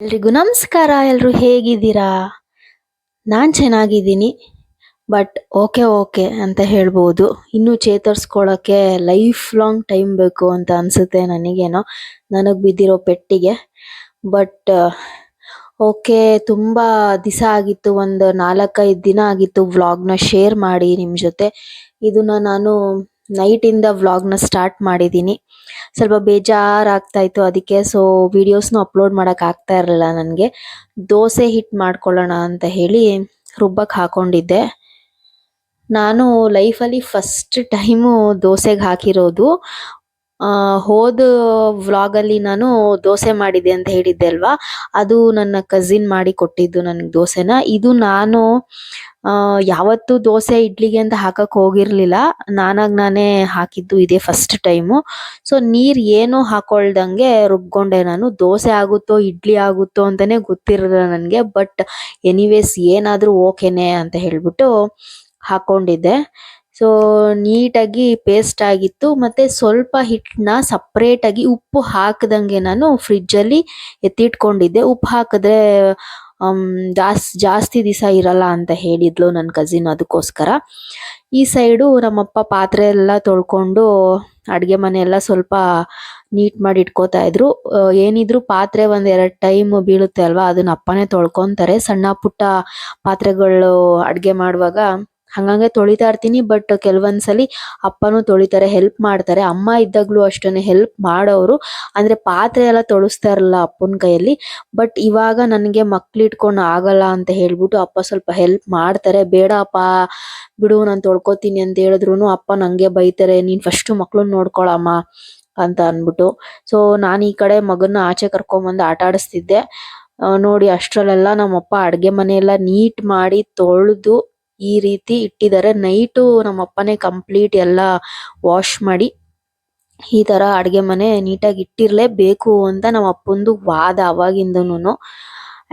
ಎಲ್ರಿಗೂ ನಮಸ್ಕಾರ ಎಲ್ಲರೂ ಹೇಗಿದ್ದೀರಾ? ನಾನು ಚೆನ್ನಾಗಿದ್ದೀನಿ ಬಟ್ ಓಕೆ ಓಕೆ ಅಂತ ಹೇಳ್ಬೋದು. ಇನ್ನೂ ಚೇತರಿಸ್ಕೊಳ್ಳೋಕ್ಕೆ ಲೈಫ್ ಲಾಂಗ್ ಟೈಮ್ ಬೇಕು ಅಂತ ಅನಿಸುತ್ತೆ ನನಗೇನೋ. ನನಗೆ ಬಿದ್ದಿರೋ ಪೆಟ್ಟಿಗೆ. ಬಟ್ ಓಕೆ ತುಂಬ ದಿವಸ ಆಗಿತ್ತು, ಒಂದು ನಾಲ್ಕೈದು ದಿನ ಆಗಿತ್ತು ವ್ಲಾಗ್ನ ಶೇರ್ ಮಾಡಿ ನಿಮ್ಮ ಜೊತೆ. ಇದನ್ನು ನಾನು ನೈಟಿಂದ ವ್ಲಾಗ್ನ ಸ್ಟಾರ್ಟ್ ಮಾಡಿದ್ದೀನಿ. ಸ್ವಲ್ಪ ಬೇಜಾರಾಗ್ತಾ ಇತ್ತು ಅದಕ್ಕೆ ಸೊ ವಿಡಿಯೋಸ್ನು ಅಪ್ಲೋಡ್ ಮಾಡೋಕೆ ಆಗ್ತಾ ಇರಲಿಲ್ಲ ನನಗೆ. ದೋಸೆ ಹಿಟ್ ಮಾಡ್ಕೊಳ್ಳೋಣ ಅಂತ ಹೇಳಿ ರುಬ್ಬಕ್ಕೆ ಹಾಕೊಂಡಿದ್ದೆ. ನಾನು ಲೈಫಲ್ಲಿ ಫಸ್ಟ್ ಟೈಮು ದೋಸೆಗೆ ಹಾಕಿರೋದು ಹೋದ ವ್ಲಾಗಲ್ಲಿ ನಾನು ದೋಸೆ ಮಾಡಿದೆ ಅಂತ ಹೇಳಿದ್ದೆ ಅಲ್ವಾ? ಅದು ನನ್ನ ಕಸಿನ್ ಮಾಡಿ ಕೊಟ್ಟಿದ್ದು ನನಗೆ ದೋಸೆನ. ಇದು ನಾನು ಯಾವತ್ತೂ ದೋಸೆ, ಇಡ್ಲಿಗೆ ಅಂತ ಹಾಕಕ್ಕೆ ಹೋಗಿರಲಿಲ್ಲ. ನಾನಾಗಿ ನಾನೇ ಹಾಕಿದ್ದು ಇದೇ ಫಸ್ಟ್ ಟೈಮು ಸೊ ನೀರು ಏನು ಹಾಕೊಳ್ದಂಗೆ ರುಬ್ಕೊಂಡೆ ನಾನು. ದೋಸೆ ಆಗುತ್ತೋ, ಇಡ್ಲಿ ಆಗುತ್ತೋ ಅಂತಲೇ ಗೊತ್ತಿರಲಿಲ್ಲ ನನಗೆ. ಬಟ್ ಎನಿವೇಸ್ ಏನಾದರೂ ಓಕೆನೆ ಅಂತ ಹೇಳ್ಬಿಟ್ಟು ಹಾಕೊಂಡಿದ್ದೆ. ಸೊ ನೀಟಾಗಿ ಪೇಸ್ಟ್ ಆಗಿತ್ತು. ಮತ್ತು ಸ್ವಲ್ಪ ಹಿಟ್ಟನ್ನ ಸಪ್ರೇಟಾಗಿ ಉಪ್ಪು ಹಾಕ್ದಂಗೆ ನಾನು ಫ್ರಿಜ್ಜಲ್ಲಿ ಎತ್ತಿಟ್ಕೊಂಡಿದ್ದೆ. ಉಪ್ಪು ಹಾಕಿದ್ರೆ ಜಾಸ್, ಜಾಸ್ತಿ ದಿವಸ ಇರಲ್ಲ ಅಂತ ಹೇಳಿದ್ಲು ನನ್ನ ಕಸಿನ್ ಅದಕ್ಕೋಸ್ಕರ ಈ ಸೈಡು ನಮ್ಮಪ್ಪ ಪಾತ್ರೆ ಎಲ್ಲ ತೊಳ್ಕೊಂಡು ಅಡುಗೆ ಮನೆ ಎಲ್ಲ ಸ್ವಲ್ಪ ನೀಟ್ ಮಾಡಿ ಇಟ್ಕೋತಾ ಇದ್ರು. ಏನಿದ್ರು ಪಾತ್ರೆ ಒಂದು ಎರಡು ಟೈಮ್ ಬೀಳುತ್ತೆ ಅಲ್ವಾ, ಅದನ್ನ ಅಪ್ಪನೇ ತೊಳ್ಕೊತಾರೆ. ಸಣ್ಣ ಪುಟ್ಟ ಪಾತ್ರೆಗಳು ಅಡುಗೆ ಮಾಡುವಾಗ ಹಂಗಂಗೆ ತೊಳಿತಾ ಇರ್ತೀನಿ ಬಟ್ ಕೆಲವೊಂದ್ಸಲಿ ಅಪ್ಪನೂ ತೊಳಿತಾರೆ ಹೆಲ್ಪ್ ಮಾಡ್ತಾರೆ. ಅಮ್ಮ ಇದ್ದಾಗ್ಲೂ ಅಷ್ಟೇ ಹೆಲ್ಪ್ ಮಾಡೋರು ಅಂದ್ರೆ ಪಾತ್ರೆ ಎಲ್ಲ ತೊಳಸ್ತಾ ಇರಲ್ಲ ಅಪ್ಪನ ಕೈಯಲ್ಲಿ ಬಟ್ ಇವಾಗ ನನಗೆ ಮಕ್ಳು ಇಟ್ಕೊಂಡು ಆಗಲ್ಲ ಅಂತ ಹೇಳ್ಬಿಟ್ಟು ಅಪ್ಪ ಸ್ವಲ್ಪ ಹೆಲ್ಪ್ ಮಾಡ್ತಾರೆ. ಬೇಡ ಅಪ್ಪ ಬಿಡು ನಾನು ತೊಳ್ಕೊತೀನಿ ಅಂತ ಹೇಳಿದ್ರು ಅಪ್ಪ ನನಗೆ ಬೈತಾರೆ, ನೀನು ಫಸ್ಟ್ ಮಕ್ಳನ್ನ ನೋಡ್ಕೊಳಮ್ಮ ಅಂತ ಅನ್ಬಿಟ್ಟು ಸೊ ನಾನು ಈ ಕಡೆ ಮಗನ ಆಚೆ ಕರ್ಕೊಂಬಂದು ಆಟ ಆಡಿಸ್ತಿದ್ದೆ. ನೋಡಿ ಅಷ್ಟರಲ್ಲೆಲ್ಲ ನಮ್ಮಪ್ಪ ಅಡುಗೆ ಮನೆ ಎಲ್ಲ ನೀಟ್ ಮಾಡಿ ತೊಳೆದು ಈ ರೀತಿ ಇಟ್ಟಿದ್ದಾರೆ. ನೈಟು ನಮ್ಮಪ್ಪನೇ ಕಂಪ್ಲೀಟ್ ಎಲ್ಲ ವಾಶ್ ಮಾಡಿ ಈ ತರ ಅಡುಗೆ ಮನೆ ನೀಟಾಗಿ ಇಟ್ಟಿರಲೇಬೇಕು ಅಂತ ನಮ್ಮ ಅಪ್ಪಂದು ವಾದ ಅವಾಗಿಂದನೂನು.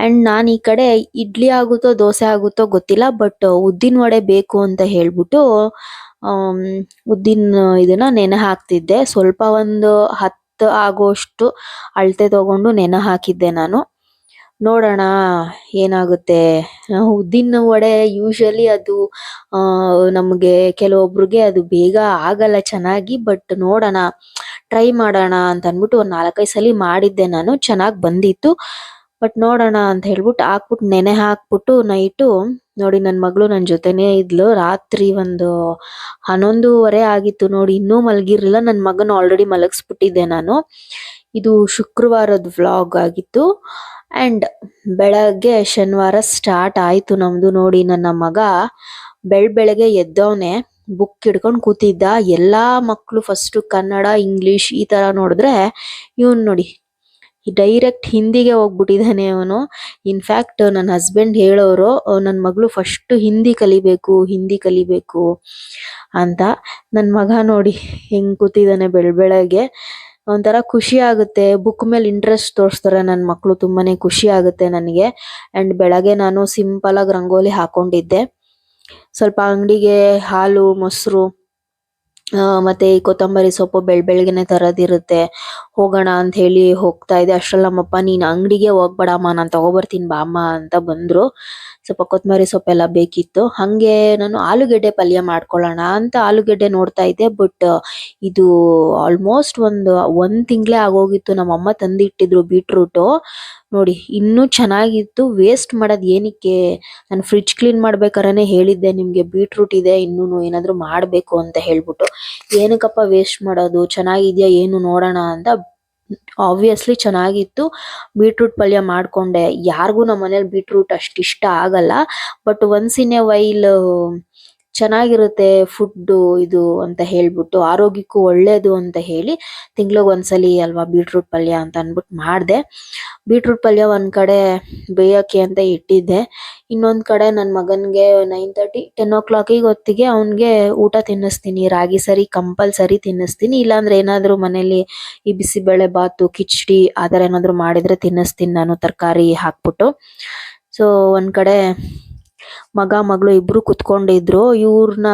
ಅಂಡ್ ನಾನ್ ಈ ಕಡೆ ಇಡ್ಲಿ ಆಗುತ್ತೋ ದೋಸೆ ಆಗುತ್ತೋ ಗೊತ್ತಿಲ್ಲ ಬಟ್ ಉದ್ದಿನ ವಡೆ ಬೇಕು ಅಂತ ಹೇಳ್ಬಿಟ್ಟು ಉದ್ದಿನ ಇದನ್ನ ನೆನೆ ಹಾಕ್ತಿದ್ದೆ. ಸ್ವಲ್ಪ ಒಂದು ಹತ್ತು ಆಗೋಷ್ಟು ಅಳತೆ ತಗೊಂಡು ನೆನೆ ಹಾಕಿದ್ದೆ ನಾನು. ನೋಡೋಣ, ಏನಾಗುತ್ತೆ? ಉದ್ದಿನ ವಡೆ ಯೂಶಲಿ ಅದು ನಮಗೆ ಕೆಲವೊಬ್ರಿಗೆ ಅದು ಬೇಗ ಆಗಲ್ಲ ಚೆನ್ನಾಗಿ ಬಟ್ ನೋಡೋಣ ಟ್ರೈ ಮಾಡೋಣ ಅಂತ ಅಂದ್ಬಿಟ್ಟು ಒಂದು ನಾಲ್ಕೈದು ಸಲ ಮಾಡಿದ್ದೆ ನಾನು, ಚೆನ್ನಾಗಿ ಬಂದಿತ್ತು. ಬಟ್ ನೋಡೋಣ ಅಂತ ಹೇಳ್ಬಿಟ್ಟು ಹಾಕ್ಬಿಟ್ಟು ನೆನೆ ಹಾಕ್ಬಿಟ್ಟು ನೈಟು ನೋಡಿ ನನ್ನ ಮಗಳು ನನ್ನ ಜೊತೆನೇ ಇದ್ಲು, ರಾತ್ರಿ ಒಂದು ಹನ್ನೊಂದುವರೆ ಆಗಿತ್ತು ನೋಡಿ, ಇನ್ನೂ ಮಲಗಿರಲಿಲ್ಲ ನನ್ನ ಮಗನ ಆಲ್ರೆಡಿ ಮಲಗಿಸ್ಬಿಟ್ಟಿದ್ದೆ ನಾನು. ಇದು ಶುಕ್ರವಾರದ ವ್ಲಾಗ್ ಆಗಿತ್ತು. ಅಂಡ್ ಬೆಳಗ್ಗೆ ಶನಿವಾರ ಸ್ಟಾರ್ಟ್ ಆಯ್ತು ನಮ್ದು ನೋಡಿ ನನ್ನ ಮಗ ಬೆಳ್ ಬೆಳಗ್ಗೆ ಎದ್ದವನೆ ಬುಕ್ ಹಿಡ್ಕೊಂಡು ಕೂತಿದ್ದ. ಎಲ್ಲಾ ಮಕ್ಕಳು ಫಸ್ಟ್ ಕನ್ನಡ ಇಂಗ್ಲಿಷ್ ಈ ತರ ನೋಡಿದ್ರೆ ಇವನು ನೋಡಿ ಡೈರೆಕ್ಟ್ ಹಿಂದಿಗೆ ಹೋಗ್ಬಿಟ್ಟಿದ್ದಾನೆ ಅವನು. ಇನ್ಫ್ಯಾಕ್ಟ್ ನನ್ನ ಹಸ್ಬೆಂಡ್ ಹೇಳೋರು ನನ್ನ ಮಗಳು ಫಸ್ಟ್ ಹಿಂದಿ ಕಲಿಬೇಕು ಹಿಂದಿ ಕಲಿಬೇಕು ಅಂತ. ನನ್ನ ಮಗ ನೋಡಿ ಹೆಂಗೆ ಕೂತಿದ್ದಾನೆ ಬೆಳ್ ಬೆಳಗ್ಗೆ. ಒಂಥರ ಖುಷಿ ಆಗುತ್ತೆ. ಬುಕ್ ಮೇಲೆ ಇಂಟ್ರೆಸ್ಟ್ ತೋರಿಸ್ತಾರೆ ನನ್ನ ಮಕ್ಕಳು ತುಂಬಾನೇ ಖುಷಿ ಆಗುತ್ತೆ ನನಗೆ. ಅಂಡ್ ಬೆಳಗ್ಗೆ ನಾನು ಸಿಂಪಲ್ ಆಗಿ ರಂಗೋಲಿ ಹಾಕೊಂಡಿದ್ದೆ. ಸ್ವಲ್ಪ ಅಂಗಡಿಗೆ ಹಾಲು, ಮೊಸರು ಮತ್ತೆ ಈ ಕೊತ್ತಂಬರಿ ಸೊಪ್ಪು ಬೆಳ್ ಬೆಳಗ್ಗೆನೆ ತರೋದಿರುತ್ತೆ. ಹೋಗೋಣ ಅಂತ ಹೇಳಿ ಹೋಗ್ತಾ ಇದ್ದೆ ಅಷ್ಟ್ರಲ್ಲಿ ನಮ್ಮಪ್ಪ ನೀನ್ ಅಂಗಡಿಗೆ ಹೋಗ್ಬೇಡಮ್ಮ ನಾನ್ ಬಾ ಬಾಮ್ಮ ಅಂತ ಬಂದ್ರು. ಸ್ವಲ್ಪ ಕೊತ್ತಂಬರಿ ಸೊಪ್ಪೆಲ್ಲ ಬೇಕಿತ್ತು. ಹಂಗೆ ನಾನು ಆಲೂಗೆಡ್ಡೆ ಪಲ್ಯ ಮಾಡ್ಕೊಳ್ಳೋಣ ಅಂತ ಆಲೂಗೆಡ್ಡೆ ನೋಡ್ತಾ ಇದ್ದೆ. ಬಟ್, ಇದು ಆಲ್ಮೋಸ್ಟ್ ಒಂದು, ಒಂದ್ ತಿಂಗಳೇ ಆಗೋಗಿತ್ತು. ನಮ್ಮಮ್ಮ ತಂದಿಟ್ಟಿದ್ರು ಬೀಟ್ರೂಟು ನೋಡಿ, ಇನ್ನೂ ಚೆನ್ನಾಗಿತ್ತು. ವೇಸ್ಟ್ ಮಾಡೋದು ಏನಕ್ಕೆ? ನಾನು ಫ್ರಿಡ್ಜ್ ಕ್ಲೀನ್ ಮಾಡ್ಬೇಕಾರೇನೆ ಹೇಳಿದ್ದೆ ನಿಮಗೆ. ಬೀಟ್ರೂಟ್ ಇದೆ ಇನ್ನೂ ಏನಾದರೂ ಮಾಡಬೇಕು ಅಂತ ಹೇಳ್ಬಿಟ್ಟು. ಏನಕ್ಕಪ್ಪ ವೇಸ್ಟ್ ಮಾಡೋದು? ಚೆನ್ನಾಗಿದೆಯಾ ಏನು ನೋಡೋಣ ಅಂತ ಆಬ್ವಿಯಸ್ಲಿ ಚೆನ್ನಾಗಿತ್ತು. ಬೀಟ್ರೂಟ್ ಪಲ್ಯ ಮಾಡ್ಕೊಂಡೆ. ಯಾರಿಗೂ ನಮ್ಮ ಮನೇಲಿ ಬೀಟ್ರೂಟ್ ಅಷ್ಟು ಇಷ್ಟ ಆಗಲ್ಲ. But once in a while ಚೆನ್ನಾಗಿರುತ್ತೆ ಫುಡ್ ಇದು ಅಂತ ಹೇಳ್ಬಿಟ್ಟು ಆರೋಗ್ಯಕ್ಕೂ ಒಳ್ಳೇದು ಅಂತ ಹೇಳಿ ತಿಂಗ್ಳಿಗೆ ಒಂದ್ಸಲಿ ಅಲ್ವಾ ಬೀಟ್ರೂಟ್ ಪಲ್ಯ ಅಂತ ಅಂದ್ಬಿಟ್ಟು ಮಾಡಿದೆ. ಬೀಟ್ರೂಟ್ ಪಲ್ಯ ಒಂದ್ ಕಡೆ ಬೇಯೋಕೆ ಅಂತ ಇಟ್ಟಿದ್ದೆ. ಇನ್ನೊಂದ್ ಕಡೆ ನನ್ ಮಗನ್ಗೆ ನೈನ್ ತರ್ಟಿ ಟೆನ್ ಓ ಕ್ಲಾಕಿಗೆ ಹೊತ್ತಿಗೆ ಅವನ್ಗೆ ಊಟ ತಿನ್ನಿಸ್ತೀನಿ, ರಾಗಿ ಸರಿ ಕಂಪಲ್ಸರಿ ತಿನ್ನಿಸ್ತೀನಿ. ಇಲ್ಲಾಂದ್ರೆ ಏನಾದ್ರು ಮನೇಲಿ ಈ ಬಿಸಿಬೇಳೆ ಬಾತು, ಕಿಚಡಿ ಆ ಥರ ಏನಾದ್ರು ಮಾಡಿದ್ರೆ ತಿನ್ನಿಸ್ತೀನಿ ನಾನು ತರಕಾರಿ ಹಾಕ್ಬಿಟ್ಟು. ಸೊ ಒಂದ್ ಕಡೆ ಮಗ, ಮಗಳು ಇಬ್ರು ಕುತ್ಕೊಂಡಿದ್ರು. ಇವ್ರನ್ನ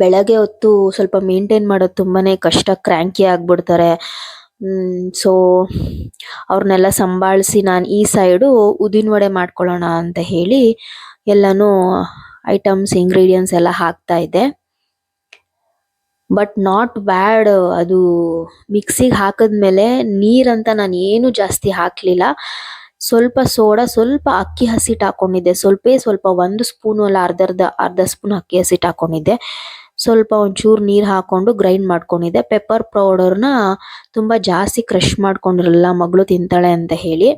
ಬೆಳಗ್ಗೆ ಹೊತ್ತು ಸ್ವಲ್ಪ ಮೇಂಟೈನ್ ಮಾಡೋದು ತುಂಬಾನೇ ಕಷ್ಟ ಕ್ರ್ಯಾಂಕಿ ಆಗ್ಬಿಡ್ತಾರೆ. ಸೊ ಅವ್ರನ್ನೆಲ್ಲ ಸಂಭಾಳಿಸಿ ನಾನು ಈ ಸೈಡು ಉದಿನ ವಡೆ ಮಾಡ್ಕೊಳ್ಳೋಣ ಅಂತ ಹೇಳಿ ಎಲ್ಲನೂ ಐಟಮ್ಸ್ ಇಂಗ್ರೀಡಿಯೆಂಟ್ಸ್ ಎಲ್ಲ ಹಾಕ್ತಾ ಇದ್ದೆ. ಬಟ್ ನಾಟ್ ಬ್ಯಾಡ್ ಅದು ಮಿಕ್ಸಿಗೆ ಹಾಕಿದ್ಮೇಲೆ ನೀರಂತ ನಾನು ಏನು ಜಾಸ್ತಿ ಹಾಕಲಿಲ್ಲ. ಸ್ವಲ್ಪ ಸೋಡಾ, ಸ್ವಲ್ಪ ಅಕ್ಕಿ ಹಸಿಟ್ಟು ಹಾಕೊಂಡಿದ್ದೆ. ಸ್ವಲ್ಪೇ ಸ್ವಲ್ಪ ಒಂದು ಸ್ಪೂನು ಅಲ್ಲ, ಅರ್ಧ ಅರ್ಧ ಸ್ಪೂನ್ ಅಕ್ಕಿ ಹಸಿಟ್ಟು ಹಾಕೊಂಡಿದ್ದೆ. ಸ್ವಲ್ಪ ಒಂಚೂರು ನೀರು ಹಾಕೊಂಡು ಗ್ರೈಂಡ್ ಮಾಡ್ಕೊಂಡಿದ್ದೆ. ಪೆಪ್ಪರ್ ಪೌಡರ್ನ ತುಂಬ ಜಾಸ್ತಿ ಕ್ರಷ್ ಮಾಡ್ಕೊಂಡಿರಲಿಲ್ಲ, ಮಗಳು ತಿಂತಾಳೆ ಅಂತ ಹೇಳಿ.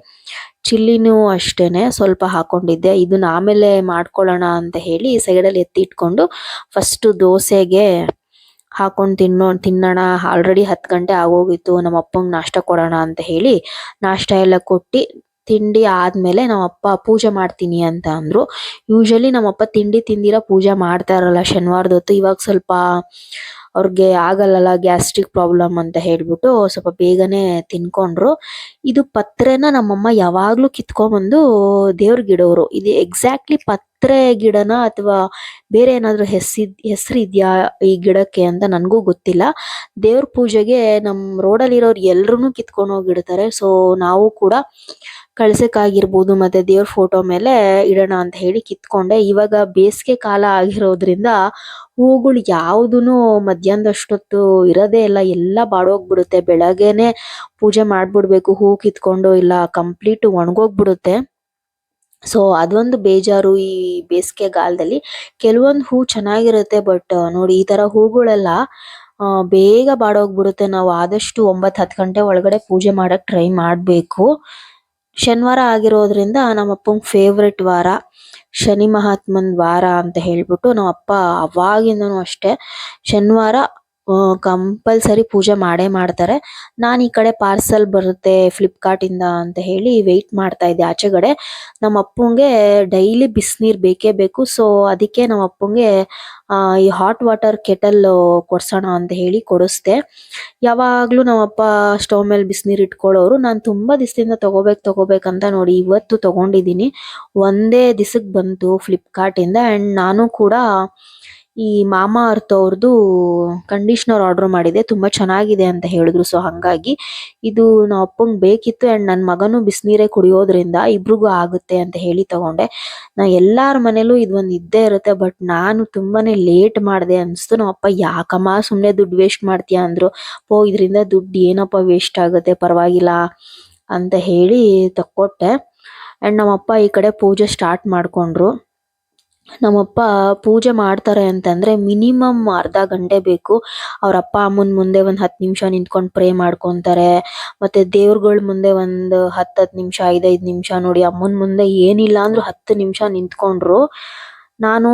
ಚಿಲ್ಲಿನೂ ಅಷ್ಟೇ ಸ್ವಲ್ಪ ಹಾಕ್ಕೊಂಡಿದ್ದೆ ಇದನ್ನ ಆಮೇಲೆ ಮಾಡ್ಕೊಳ್ಳೋಣ ಅಂತ ಹೇಳಿ ಸೈಡಲ್ಲಿ ಎತ್ತಿ ಇಟ್ಕೊಂಡು ಫಸ್ಟು ದೋಸೆಗೆ ಹಾಕೊಂಡು ತಿನ್ನೋ, ತಿನ್ನೋಣ. ಆಲ್ರೆಡಿ ಹತ್ತು ಗಂಟೆ ಆಗೋಗಿತ್ತು. ನಮ್ಮ ಅಪ್ಪಂಗೆ ನಾಷ್ಟ ಕೊಡೋಣ ಅಂತ ಹೇಳಿ ನಾಷ್ಟ ಎಲ್ಲ ಕೊಟ್ಟು ತಿಂಡಿ ಆದ್ಮೇಲೆ ನಮ್ಮ ಅಪ್ಪ ಪೂಜೆ ಮಾಡ್ತೀನಿ ಅಂತ ಅಂದ್ರು. ಯೂಶಲಿ ನಮ್ಮ ಅಪ್ಪ ತಿಂಡಿ ತಿಂದಿರ ಪೂಜೆ ಮಾಡ್ತಾ ಇರಲ್ಲ ಶನಿವಾರದ ಹೊತ್ತು. ಇವಾಗ ಸ್ವಲ್ಪ ಅವ್ರಿಗೆ ಆಗಲ್ಲಲ್ಲ ಗ್ಯಾಸ್ಟ್ರಿಕ್ ಪ್ರಾಬ್ಲಮ್ ಅಂತ ಹೇಳ್ಬಿಟ್ಟು ಸ್ವಲ್ಪ ಬೇಗನೆ ತಿನ್ಕೊಂಡ್ರು. ಇದು ಪತ್ರೆನ ನಮ್ಮಮ್ಮ ಯಾವಾಗ್ಲೂ ಕಿತ್ಕೊಂಡ್ಬಂದು ದೇವ್ರಿಗೆ ಇಡೋರು. ಇದು ಎಕ್ಸಾಕ್ಟ್ಲಿ ಪತ್ರೆ ಗಿಡನ ಅಥವಾ ಬೇರೆ ಏನಾದ್ರು ಹೆಸರು ಹೆಸರು ಇದೆಯಾ ಈ ಗಿಡಕ್ಕೆ ಅಂತ ನನಗೂ ಗೊತ್ತಿಲ್ಲ. ದೇವ್ರ ಪೂಜೆಗೆ ನಮ್ಮ ರೋಡಲ್ಲಿರೋರು ಎಲ್ರುನು ಕಿತ್ಕೊಂಡು ಹೋಗಿಡ್ತಾರೆ. ಸೊ ನಾವು ಕೂಡ ಕಳ್ಸಕ್ಕಾಗಿರ್ಬೋದು, ಮತ್ತೆ ದೇವ್ರ ಫೋಟೋ ಮೇಲೆ ಇಡೋಣ ಅಂತ ಹೇಳಿ ಕಿತ್ಕೊಂಡೆ. ಇವಾಗ ಬೇಸಿಗೆ ಕಾಲ ಆಗಿರೋದ್ರಿಂದ ಹೂಗಳು ಯಾವುದೂನು ಮಧ್ಯಾಹ್ನದ ಅಷ್ಟೊತ್ತು ಇರೋದೇ ಇಲ್ಲ. ಎಲ್ಲ ಬಾಡೋಗ್ಬಿಡುತ್ತೆ. ಬೆಳಗ್ಗೆನೆ ಪೂಜೆ ಮಾಡ್ಬಿಡ್ಬೇಕು. ಹೂ ಕಿತ್ಕೊಂಡು ಇಲ್ಲ ಕಂಪ್ಲೀಟ್ ಒಣಗೋಗ್ಬಿಡುತ್ತೆ. ಸೊ ಅದೊಂದು ಬೇಜಾರು ಈ ಬೇಸಿಗೆಗಾಲದಲ್ಲಿ. ಕೆಲವೊಂದು ಹೂ ಚೆನ್ನಾಗಿರುತ್ತೆ ಬಟ್ ನೋಡಿ ಈ ತರ ಹೂಗಳೆಲ್ಲ ಬೇಗ ಬಾಡೋಗ್ಬಿಡುತ್ತೆ. ನಾವು ಆದಷ್ಟು ಒಂಬತ್ತು ಹತ್ತು ಗಂಟೆ ಒಳಗಡೆ ಪೂಜೆ ಮಾಡಕ್ ಟ್ರೈ ಮಾಡಬೇಕು. ಶನಿವಾರ ಆಗಿರೋದ್ರಿಂದ ನಮ್ಮ ಅಪ್ಪಂಗೆ ಫೇವ್ರೆಟ್ ವಾರ, ಶನಿ ಮಹಾತ್ಮನ್ ವಾರ ಅಂತ ಹೇಳ್ಬಿಟ್ಟು ನಮ್ಮ ಅಪ್ಪ ಅವಾಗಿಂದನೂ ಅಷ್ಟೇ. ಶನಿವಾರ ಕಂಪಲ್ಸರಿ ಪೂಜೆ ಮಾಡೇ ಮಾಡ್ತಾರೆ. ನಾನು ಈ ಕಡೆ ಪಾರ್ಸಲ್ ಬರುತ್ತೆ ಫ್ಲಿಪ್ಕಾರ್ಟ್ ಇಂದ ಅಂತ ಹೇಳಿ ವೆಯ್ಟ್ ಮಾಡ್ತಾ ಇದ್ದೆ ಆಚೆಗಡೆ. ನಮ್ಮ ಅಪ್ಪಂಗೆ ಡೈಲಿ ಬಿಸಿನೀರ್ ಬೇಕೇ ಬೇಕು ಸೊ ಅದಕ್ಕೆ ನಮ್ಮ ಅಪ್ಪಂಗೆ ಈ ಹಾಟ್ ವಾಟರ್ ಕೆಟಲ್ ಕೊಡ್ಸೋಣ ಅಂತ ಹೇಳಿ ಕೊಡಿಸ್ದೆ. ಯಾವಾಗ್ಲೂ ನಮ್ಮಪ್ಪ ಸ್ಟವ್ ಮೇಲೆ ಬಿಸಿನೀರ್ ಇಟ್ಕೊಳ್ಳೋರು. ನಾನು ತುಂಬಾ ದಿವಸದಿಂದ ತಗೋಬೇಕು ತಗೋಬೇಕಂತ ನೋಡಿ ಇವತ್ತು ತಗೊಂಡಿದ್ದೀನಿ. ಒಂದೇ ದಿಸಕ್ಕೆ ಬಂತು ಫ್ಲಿಪ್ಕಾರ್ಟ್ ಇಂದ ಅಂಡ್ ನಾನು ಕೂಡ ಈ ಮಾಮಾ ಅರ್ತ್ ಅವ್ರದ್ದು ಕಂಡೀಷನರ್ ಆರ್ಡರ್ ಮಾಡಿದೆ. ತುಂಬಾ ಚೆನ್ನಾಗಿದೆ ಅಂತ ಹೇಳಿದ್ರು. ಸೊ ಹಂಗಾಗಿ ಇದು ನಮ್ಮ ಅಪ್ಪಂಗೆ ಬೇಕಿತ್ತು ಅಂಡ್ ನನ್ನ ಮಗನು ಬಿಸಿನೀರೇ ಕುಡಿಯೋದ್ರಿಂದ ಇಬ್ರಿಗೂ ಆಗುತ್ತೆ ಅಂತ ಹೇಳಿ ತಗೊಂಡೆ. ನಾ ಎಲ್ಲಾರ ಮನೇಲೂ ಇದೊಂದು ಇದ್ದೇ ಇರುತ್ತೆ. ಬಟ್ ನಾನು ತುಂಬಾನೇ ಲೇಟ್ ಮಾಡಿದೆ ಅನಿಸ್ತು. ನಮ್ಮ ಅಪ್ಪ, ಯಾಕಮ್ಮ ಸುಮ್ಮನೆ ದುಡ್ಡು ವೇಸ್ಟ್ ಮಾಡ್ತೀಯಾ? ಅಂದ್ರು. ಪೋ, ಇದರಿಂದ ದುಡ್ಡು ಏನಪ್ಪ ವೇಸ್ಟ್ ಆಗುತ್ತೆ? ಪರವಾಗಿಲ್ಲ. ಅಂತ ಹೇಳಿ ತಕ್ಕೊಟ್ಟೆ. ಅಂಡ್ ನಮ್ಮಪ್ಪ ಈ ಕಡೆ ಪೂಜೆ ಸ್ಟಾರ್ಟ್ ಮಾಡ್ಕೊಂಡ್ರು. ನಮ್ಮಪ್ಪ ಪೂಜೆ ಮಾಡ್ತಾರೆ ಅಂತಂದ್ರೆ ಮಿನಿಮಮ್ ಅರ್ಧ ಗಂಟೆ ಬೇಕು. ಅವ್ರ ಅಪ್ಪ ಅಮ್ಮನ ಮುಂದೆ ಒಂದ್ ಹತ್ತು ನಿಮಿಷ ನಿಂತ್ಕೊಂಡು ಪ್ರೇ ಮಾಡ್ಕೊಂತಾರೆ. ಮತ್ತೆ ದೇವ್ರುಗಳ ಮುಂದೆ ಒಂದು ಹತ್ ಹತ್ ನಿಮಿಷ ಐದೈದು ನಿಮಿಷ ನೋಡಿ ಅಮ್ಮನ ಮುಂದೆ ಏನಿಲ್ಲ ಅಂದ್ರೂ ಹತ್ತು ನಿಮಿಷ ನಿಂತ್ಕೊಂಡ್ರು. ನಾನು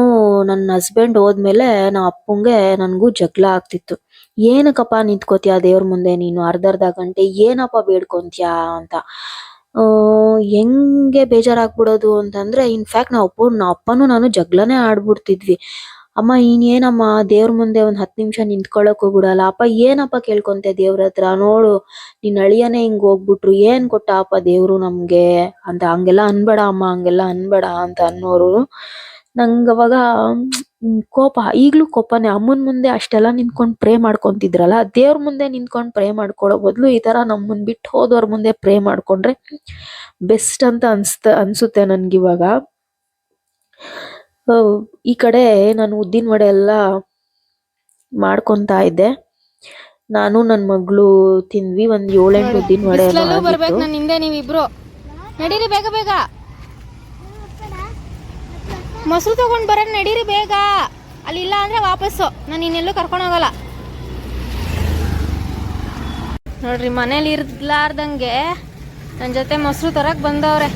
ನನ್ನ ಹಸ್ಬೆಂಡ್ ಹೋದ್ಮೇಲೆ ನಮ್ಮ ಅಪ್ಪಂಗೆ ನನಗೂ ಜಗಳ ಆಗ್ತಿತ್ತು. ಏನಕ್ಕಪ್ಪ ನಿಂತ್ಕೋತೀಯ ದೇವ್ರ ಮುಂದೆ ನೀನು ಅರ್ಧ ಅರ್ಧ ಗಂಟೆ? ಏನಪ್ಪ ಬೇಡ್ಕೊಂತೀಯ? ಅಂತ. ಹೆಂಗೆ ಬೇಜಾರಾಗ್ಬಿಡೋದು ಅಂತಂದ್ರೆ ಇನ್ಫ್ಯಾಕ್ಟ್ ನಾವ್ ಅಪ್ಪ ನಾವ್ ಅಪ್ಪನು ನಾನು ಜಗಳನೇ ಆಡ್ಬಿಡ್ತಿದ್ವಿ. ಅಮ್ಮ ಇನ್ನೇನಮ್ಮ ಏನಮ್ಮ ದೇವ್ರ ಮುಂದೆ ಒಂದ್ ಹತ್ ನಿಮಿಷ ನಿಂತ್ಕೊಳ್ಳೋಕೆ ಹೋಗ್ಬಿಡಲ್ಲ. ಅಪ್ಪ ಏನಪ್ಪ ಕೇಳ್ಕೊಂತೆ ದೇವ್ರ ಹತ್ರ? ನೋಡು ನಿನ್ ಅಳಿಯನೇ ಹಿಂಗ್ ಹೋಗ್ಬಿಟ್ರು. ಏನ್ ಕೊಟ್ಟ ಅಪ್ಪ ದೇವ್ರು ನಮ್ಗೆ? ಅಂತ ಹಂಗೆಲ್ಲ ಅನ್ಬೇಡ ಅಮ್ಮ ಹಂಗೆಲ್ಲ ಅನ್ಬೇಡ ಅಂತ ಅನ್ನೋರು. ನಂಗ್ ಅವಾಗ ಹ್ಮ್, ಕೋಪ. ಈಗ್ಲೂ ಕೋಪನೇ. ಅಮ್ಮನ್ ಮುಂದೆ ಅಷ್ಟೆಲ್ಲ ನಿಂತ್ಕೊಂಡ್ ಪ್ರೇ ಮಾಡ್ಕೊಂತಿದ್ರಲ್ಲ ದೇವ್ರ ಮುಂದೆ ನಿಂತ್ಕೊಂಡ್ ಪ್ರೇ ಮಾಡ್ಕೊಳ್ಳೋ ಬದ್ಲು ಈ ತರ ನಮ್ಮನ್ ಬಿಟ್ಟು ಹೋದವ್ರ ಮುಂದೆ ಪ್ರೇ ಮಾಡ್ಕೊಂಡ್ರೆ ಬೆಸ್ಟ್ ಅಂತ ಅನ್ಸ್ತ ಅನ್ಸುತ್ತೆ ನನ್ಗಿವಾಗ ಈ ಕಡೆ ನಾನು ಉದ್ದಿನ ವಡೆ ಎಲ್ಲ ಮಾಡ್ಕೊಂತಾ ಇದ್ದೆ. ನಾನು ನನ್ ಮಗಳು ತಿಂದ್ವಿ ಒಂದ್ ಏಳೆಂಟು ಉದ್ದಿನ ವಡೆ ಬರ್ಬೇಕು. ನನ್ನ ಹಿಂದೆ ನೀವಿಬ್ರು. ನಡೀರಿ ಬೇಗ ಬೇಗ. ಮೊಸರು ತಗೊಂಡ್ ಬರೋಣ ನಡೀರಿ ಬೇಗ. ಅಲ್ಲಿ ಇಲ್ಲ ಅಂದ್ರೆ ವಾಪಸ್ಸು. ನಾನು ಇನ್ನೆಲ್ಲೂ ಕರ್ಕೊಂಡು ಹೋಗಲ್ಲ. ನೋಡ್ರಿ, ಮನೇಲಿ ಇರ್ಲಾರ್ದಂಗೆ ನನ್ನ ಜೊತೆ ಮೊಸರು ತರಕ್ ಬಂದವ್ರೆ.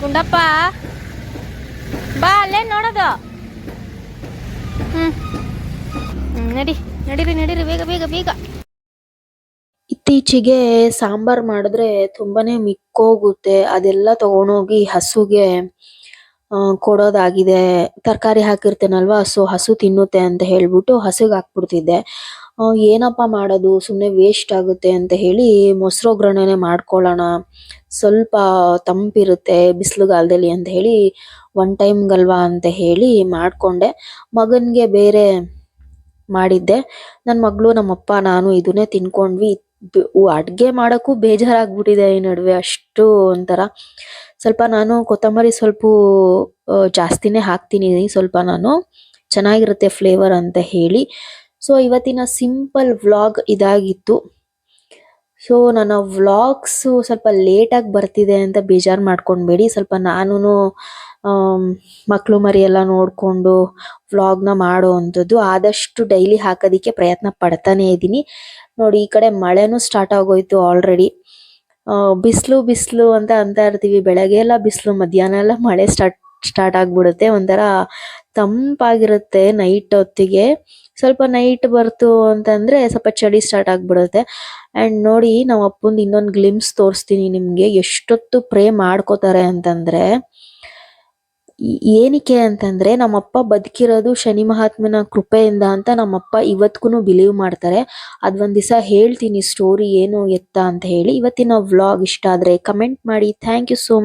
ಗುಂಡಪ್ಪ, ಬಾ, ಅಲ್ಲೇ ನೋಡೋದು. ಹ್ಮ್, ನಡಿ, ನಡೀರಿ ನಡೀರಿ, ಬೇಗ ಬೇಗ ಬೇಗ. ಇತ್ತೀಚೆಗೆ ಸಾಂಬಾರ್ ಮಾಡಿದ್ರೆ ತುಂಬಾನೇ ಮಿಕ್ಕೋಗುತ್ತೆ. ಅದೆಲ್ಲ ತಗೊಂಡೋಗಿ ಹಸುಗೆ ಕೊಡೋದಾಗಿದೆ. ತರಕಾರಿ ಹಾಕಿರ್ತೇನಲ್ವ? ಸೊ, ಹಸು ತಿನ್ನುತ್ತೆ ಅಂತ ಹೇಳ್ಬಿಟ್ಟು ಹಸುಗೆ ಹಾಕ್ಬಿಡ್ತಿದ್ದೆ. ಏನಪ್ಪ ಮಾಡೋದು? ಸುಮ್ಮನೆ ವೇಸ್ಟ್ ಆಗುತ್ತೆ ಅಂತ ಹೇಳಿ ಮೊಸರು ಒಗ್ಗರಣೆನೇ ಮಾಡ್ಕೊಳ್ಳೋಣ. ಸ್ವಲ್ಪ ತಂಪಿರುತ್ತೆ ಬಿಸಿಲುಗಾಲದಲ್ಲಿ ಅಂತ ಹೇಳಿ ಒನ್ ಟೈಮ್ಗಲ್ವಾ ಅಂತ ಹೇಳಿ ಮಾಡಿಕೊಂಡೆ. ಮಗನಿಗೆ ಬೇರೆ ಮಾಡಿದ್ದೆ. ನನ್ನ ಮಗಳು, ನಮ್ಮಪ್ಪ, ನಾನು ಇದನ್ನೇ ತಿನ್ಕೊಂಡ್ವಿ. ಅಡುಗೆ ಮಾಡೋಕ್ಕೂ ಬೇಜಾರಾಗ್ಬಿಟ್ಟಿದೆ ಈ ನಡುವೆ. ಅಷ್ಟು ಒಂಥರ ಸ್ವಲ್ಪ ನಾನು ಕೊತ್ತಂಬರಿ ಸ್ವಲ್ಪ ಜಾಸ್ತಿನೇ ಹಾಕ್ತೀನಿ. ಸ್ವಲ್ಪ ನಾನು ಚೆನ್ನಾಗಿರುತ್ತೆ ಫ್ಲೇವರ್ ಅಂತ ಹೇಳಿ. ಸೊ, ಇವತ್ತಿನ ಸಿಂಪಲ್ ವ್ಲಾಗ್ ಇದಾಗಿತ್ತು. ಸೊ, ನನ್ನ ವ್ಲಾಗ್ಸು ಸ್ವಲ್ಪ ಲೇಟಾಗಿ ಬರ್ತಿದೆ ಅಂತ ಬೇಜಾರು ಮಾಡ್ಕೊಳ್ಬೇಡಿ. ಸ್ವಲ್ಪ ನಾನು ಮಕ್ಕಳು ಮರಿ ಎಲ್ಲ ನೋಡಿಕೊಂಡು ವ್ಲಾಗ್ನ ಮಾಡೋ ಅಂಥದ್ದು. ಆದಷ್ಟು ಡೈಲಿ ಹಾಕೋದಕ್ಕೆ ಪ್ರಯತ್ನ ಪಡ್ತಾನೇ ಇದ್ದೀನಿ ನೋಡಿ, ಈ ಕಡೆ ಮಳೆನೂ ಸ್ಟಾರ್ಟ್ ಆಗೋಯ್ತು ಆಲ್ರೆಡಿ ಬಿಸಿಲು ಬಿಸಿಲು ಅಂತ ಅಂತ ಇರ್ತೀವಿ. ಬೆಳಗ್ಗೆ ಎಲ್ಲ ಬಿಸಿಲು, ಮಧ್ಯಾಹ್ನ ಎಲ್ಲ ಮಳೆ ಸ್ಟಾರ್ಟ್ ಸ್ಟಾರ್ಟ್ ಆಗ್ಬಿಡುತ್ತೆ. ಒಂಥರ ತಂಪಾಗಿರುತ್ತೆ ನೈಟ್ ಹೊತ್ತಿಗೆ. ಸ್ವಲ್ಪ ನೈಟ್ ಬರ್ತು ಅಂತಂದ್ರೆ ಸ್ವಲ್ಪ ಚಳಿ ಸ್ಟಾರ್ಟ್ ಆಗ್ಬಿಡುತ್ತೆ. ಅಂಡ್ ನೋಡಿ ನಮ್ಮ ಅಪ್ಪಂದು ಇನ್ನೊಂದು ಗ್ಲಿಮ್ಸ್ ತೋರಿಸ್ತೀನಿ ನಿಮಗೆ. ಎಷ್ಟೊತ್ತು ಪ್ರೇ ಮಾಡ್ಕೋತಾರೆ ಅಂತಂದ್ರೆ ಏನಕ್ಕೆ ಅಂತಂದ್ರೆ ನಮ್ಮಪ್ಪ ಬದುಕಿರೋದು ಶನಿ ಮಹಾತ್ಮನ ಕೃಪೆಯಿಂದ ಅಂತ ನಮ್ಮಪ್ಪ ಇವತ್ಗೂ ಬಿಲೀವ್ ಮಾಡ್ತಾರೆ. ಅದೊಂದ್ ದಿವಸ ಹೇಳ್ತೀನಿ ಸ್ಟೋರಿ ಏನು ಎತ್ತ ಅಂತ ಹೇಳಿ. ಇವತ್ತಿನ ವ್ಲಾಗ್ ಇಷ್ಟ ಆದ್ರೆ ಕಮೆಂಟ್ ಮಾಡಿ. Thank you so